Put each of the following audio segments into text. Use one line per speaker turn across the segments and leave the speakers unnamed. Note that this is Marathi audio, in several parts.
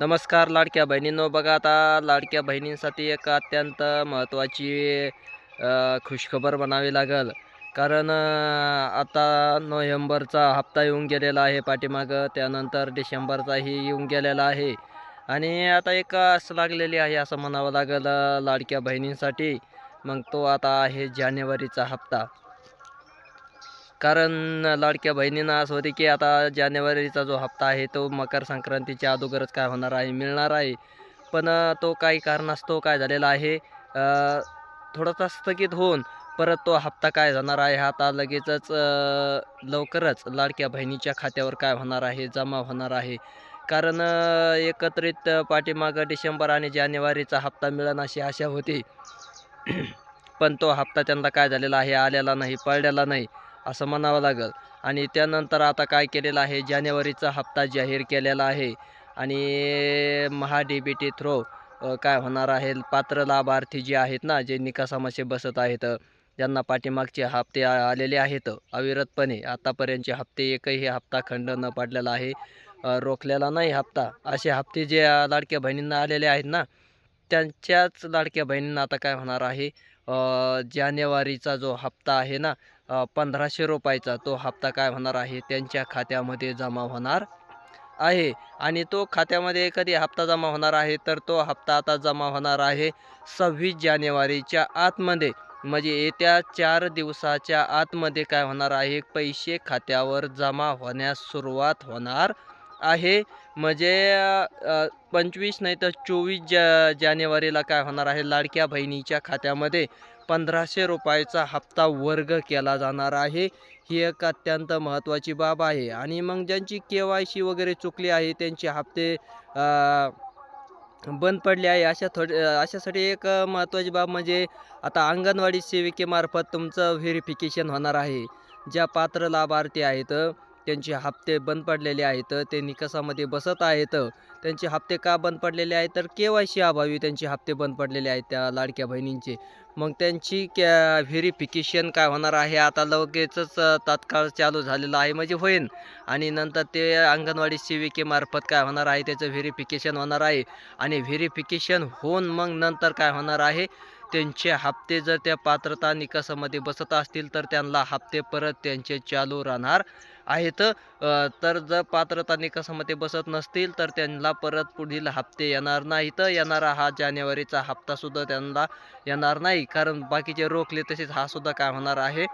नमस्कार लाडक्या बहिणींनो बघा आता लाडक्या बहिणींसाठी एक अत्यंत महत्त्वाची खुशखबर म्हणावी लागेल. कारण आता नोव्हेंबरचा हप्ता येऊन गेलेला आहे पाठीमागं त्यानंतर डिसेंबरचाही येऊन गेलेला आहे. आणि आता एक असं लागलेली आहे असं म्हणावं लागेल लाडक्या बहिणींसाठी. मग तो आता आहे जानेवारीचा हप्ता. कारण लाडक्या बहिणींना असं होते की आता जानेवारीचा जो हप्ता आहे तो मकर संक्रांतीच्या अगोदरच काय होणार आहे मिळणार आहे. पण तो काही कारणास्तव काय झालेला आहे थोडासा स्थगित होऊन परत तो हप्ता काय जाणार आहे हा आता लगेचच लवकरच लाडक्या बहिणीच्या खात्यावर काय होणार आहे जमा होणार आहे. कारण एकत्रित पाठीमागं डिसेंबर आणि जानेवारीचा हप्ता मिळणं अशी आशा होती. पण तो हप्ता त्यांना काय झालेला आहे आलेला नाही पडलेला नाही. असं म्हणावं लागेल. आणि त्यानंतर आता काय केलेलं आहे? जानेवारीचा हप्ता जाहीर केलेला आहे. आणि Maha D B T through काय होणार आहे? पात्र लाभार्थी जे आहेत ना जे निकासामध्ये बसत आहेत ज्यांना पाठीमागचे हप्ते आलेले आहेत. अविरतपणे आतापर्यंतचे हप्ते एकही हप्ता खंड न पडलेला आहे. रोखलेला नाही हप्ता. असे हप्ते जे लाडक्या बहिणींना आलेले आहेत ना त्यांच्याच लाडक्या बहिणींना आता काय होणार आहे? जानेवारीचा जो हप्ता आहे ना पंधराशे रुपयाचा तो हप्ता काय होणार आहे त्यांच्या खात्यामध्ये जमा होणार आहे. आणि तो खात्यामध्ये कधी हप्ता जमा होणार आहे तर तो हप्ता आता जमा होणार आहे सव्वीस जानेवारीच्या आतमध्ये. म्हणजे येत्या चार दिवसाच्या आतमध्ये काय होणार आहे पैसे खात्यावर जमा होण्यास सुरुवात होणार आहे. म्हणजे पंचवीस नाही तर चोवीस जा जानेवारीला काय होणार आहे लाडक्या बहिणीच्या खात्यामध्ये. पंधराशे रुपयाचा हप्ता वर्ग केला जाणार आहे. ही एक अत्यंत महत्त्वाची बाब आहे. आणि मग ज्यांची के वाय सी वगैरे चुकली आहे त्यांचे हप्ते बंद पडले आहे. अशा थोड अशासाठी एक महत्त्वाची बाब म्हणजे आता अंगणवाडी सेविकेमार्फत तुमचं व्हेरिफिकेशन होणार आहे. ज्या पात्र लाभार्थी आहेत त्यांचे हप्ते बंद पडलेले आहेत ते निकषामध्ये बसत आहेत. त्यांचे हप्ते का बंद पडलेले आहेत? तर के वाय सी अभावी त्यांचे हप्ते बंद पडलेले आहेत त्या लाडक्या बहिणींचे. मग त्यांची कॅ व्हेरिफिकेशन काय होणार आहे? आता लगेचच तात्काळ चालू झालेलं आहे म्हणजे होईल आणि नंतर ते अंगणवाडी सेविकेमार्फत काय होणार आहे? त्याचं व्हेरिफिकेशन होणार आहे. आणि व्हेरिफिकेशन होऊन मग नंतर काय होणार आहे? त्यांचे हप्ते जर त्या पात्रता निकषामध्ये बसत असतील तर त्यांना हप्ते परत त्यांचे चालू राहणार. आहेत तर जर पात्रता निकषामध्ये बसत नसतील तर त्यांना परत पुढील हप्ते येणार नाहीत येणारा हा जानेवारीचा हप्तासुद्धा त्यांना येणार नाही. कारण बाकीचे रोखले तसेच हा सुद्धा काय होणार आहे?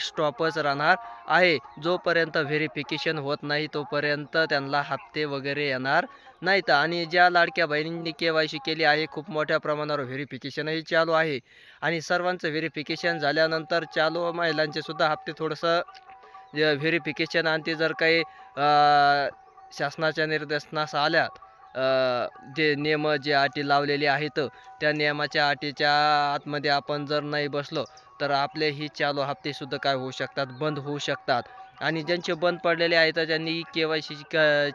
स्टॉपच राहणार आहे. जोपर्यंत व्हेरिफिकेशन होत नाही तोपर्यंत त्यांना हप्ते वगैरे येणार नाहीत. आणि ज्या लाडक्या बहिणींनी के वाय सी केली आहे खूप मोठ्या प्रमाणावर व्हेरिफिकेशनही चालू आहे. आणि सर्वांचं व्हेरिफिकेशन झाल्यानंतर चालू महिलांचे सुद्धा हप्ते थोडंसं व्हेरिफिकेशन आणि ते जर काही शासनाच्या निर्देशनास आल्या जे नियम जे अटी लावलेले आहेत त्या नियमाच्या अटीच्या आतमध्ये आपण जर नाही बसलो तर आपले ही चालू हप्तेसुद्धा काय होऊ शकतात बंद होऊ शकतात. आणि ज्यांचे बंद पडलेले आहेत ज्यांनी के वाय सी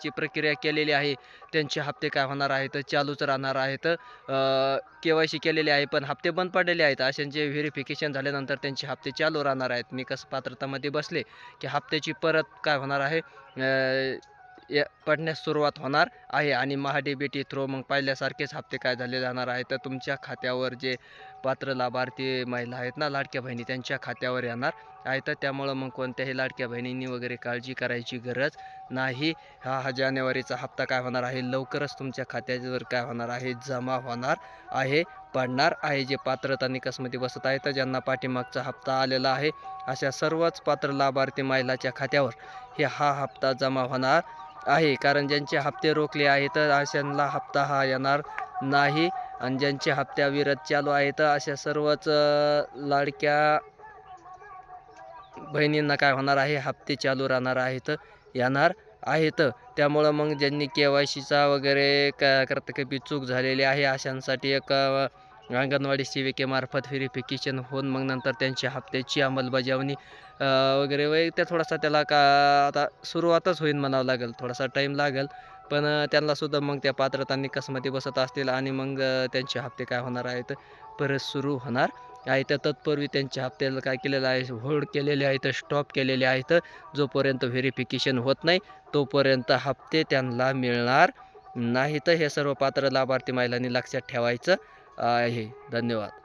ची प्रक्रिया केलेली आहे त्यांचे हप्ते काय होणार आहेत चालूच राहणार आहेत. के वाय सी केलेले आहे पण हप्ते बंद पडलेले आहेत. अशांचे व्हेरिफिकेशन झाल्यानंतर त्यांचे हप्ते चालू राहणार आहेत. निकस पात्रतामध्ये बसले की हप्त्याची परत काय होणार आहे? या पडण्यास सुरुवात होणार आहे आणि महाडेबेटी थ्रो मग पहिल्यासारखेच हप्ते काय झाले जाणार आहेत? तर तुमच्या खात्यावर जे पात्र लाभार्थी महिला आहेत ना लाडक्या बहिणी त्यांच्या खात्यावर येणार आहे. तर त्यामुळं मग कोणत्याही लाडक्या बहिणींनी वगैरे काळजी करायची गरज नाही. हा हा जानेवारीचा हप्ता काय होणार आहे? लवकरच तुमच्या खात्यावर काय होणार आहे? जमा होणार आहे पडणार आहे. जे पात्रता निकसमध्ये बसत आहेत तर ज्यांना पाठीमागचा हप्ता आलेला आहे अशा सर्वच पात्र लाभार्थी महिलाच्या खात्यावर हे हा हप्ता जमा होणार आहे. कारण ज्यांचे हप्ते रोखले आहेत अशांना हप्ता हा येणार नाही. आणि ज्यांचे हप्त्याविरत चालू आहेत अशा सर्वच लाडक्या बहिणींना काय होणार आहे? हप्ते चालू राहणार आहेत येणार आहेत. त्यामुळं मग ज्यांनी के वाय सीचा वगैरे क करता चूक झालेली आहे अशांसाठी एक अंगणवाडी सेविकेमार्फत व्हेरिफिकेशन होऊन मग नंतर त्यांच्या हप्त्याची अंमलबजावणी वगैरे वगैरे. त्या थोडासा त्याला का आता सुरुवातच होईल म्हणावं लागेल. थोडासा टाईम लागेल. पण त्यांनासुद्धा मग त्या पात्रता निकषामध्ये बसत असतील आणि मग त्यांचे हप्ते काय होणार आहेत परत सुरू होणार आहे. तर तत्पूर्वी त्यांच्या हप्त्याला काय केलेलं आहे होल्ड केलेले आहेत स्टॉप केलेले आहेत. जोपर्यंत व्हेरिफिकेशन होत नाही तोपर्यंत हप्ते त्यांना मिळणार नाही तर हे सर्व पात्र लाभार्थी महिलांनी लक्षात ठेवायचं. आहे. धन्यवाद.